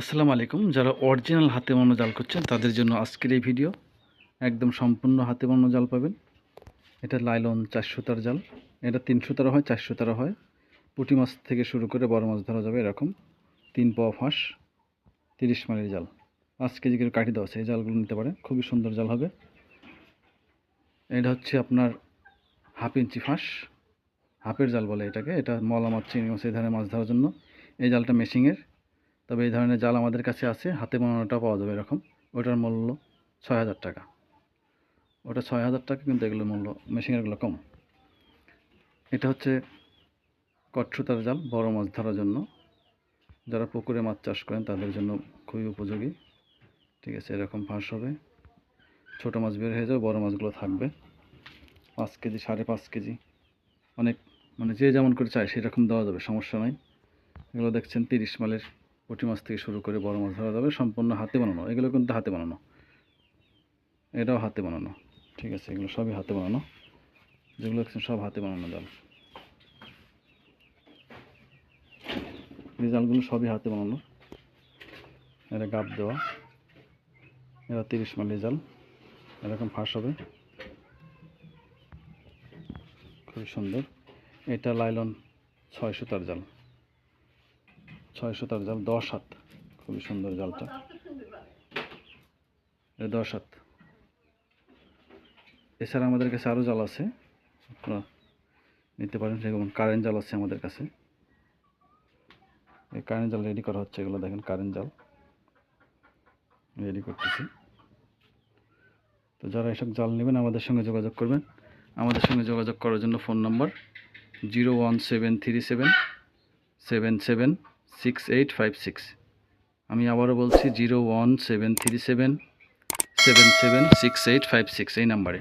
আসসালামু আলাইকুম। যারা অরিজিনাল হাতে বানানো জাল করছেন তাদের জন্য আজকের এই ভিডিও একদম সম্পূর্ণ হাতে বানানো জাল পাবেন। এটা লাইলন চারশো তার জাল। এটা তিনশো তারা হয় চারশো তারা হয়। পুঁটি মাছ থেকে শুরু করে বড় মাছ ধরা যাবে এরকম। তিন পাওয়া ফাঁস, তিরিশ মাইলের জাল। পাঁচ কেজি করে কাঠি দেওয়া আছে, এই জালগুলো নিতে পারে খুবই সুন্দর জাল হবে। এটা হচ্ছে আপনার হাফ ইঞ্চি ফাঁস। হাফের জাল বলে এটাকে। এটা মলা মাছ চিংড়ি মাছ, এই ধরনের মাছ ধরার জন্য। এই জালটা মেশিংয়ের তবে এই ধরনের জাল আমাদের কাছে আছে, হাতে বানানোটা পাওয়া যাবে এরকম। ওটার মূল্য ছয় হাজার টাকা। ওটা ছয় হাজার টাকা কিন্তু এগুলোর মূল্য। মেশিনেরগুলো কম। এটা হচ্ছে কট্টুতার জাল, বড় মাছ ধরার জন্য। যারা পুকুরে মাছ চাষ করেন তাদের জন্য খুবই উপযোগী। ঠিক আছে, এরকম ফাঁস হবে। ছোটো মাছ বের হয়ে যাবে, বড় মাছগুলো থাকবে। পাঁচ কেজি, সাড়ে পাঁচ কেজি। অনেক মানে যে যেমন করে চায় সেরকম দেওয়া যাবে, সমস্যা নাই। এগুলো দেখছেন তিরিশ মালের পুঁটি মাছ থেকে শুরু করে বড় মাছ ধরা যাবে, সম্পূর্ণ হাতে বানানো। এগুলো কিন্তু হাতে বানানো। এটাও হাতে বানানো। ঠিক আছে, এগুলো সবই হাতে বানানো। যেগুলো সব হাতে বানানো জাল। এই জালগুলো সবই হাতে বানানো। এটা গাপ দেওয়া। এরা তিরিশ মাইলের জাল। এরকম ফাঁস হবে। খুবই সুন্দর। এটা লাইলন ছয় সুতার জাল। ছয়শো তার জাল, দশ হাত খুবই সুন্দর জালটা। দশ হাত এছাড়া আমাদের কাছে আরও জাল আছে। আপনারা নিতে পারেন, যেমন কারেন্ট জাল আছে আমাদের কাছে। এই কারেন্ট জাল রেডি করা হচ্ছে, এগুলো দেখেন কারেন্ট জাল। রেডি করতেছি। তো যারা এসব জাল নেবেন, আমাদের সঙ্গে যোগাযোগ করবেন। আমাদের সঙ্গে যোগাযোগ করার জন্য phone number zero one seven three seven seven seven six eight five six আমি আবারও বলছি zero one seven three seven seven seven six eight five six এই নাম্বারে।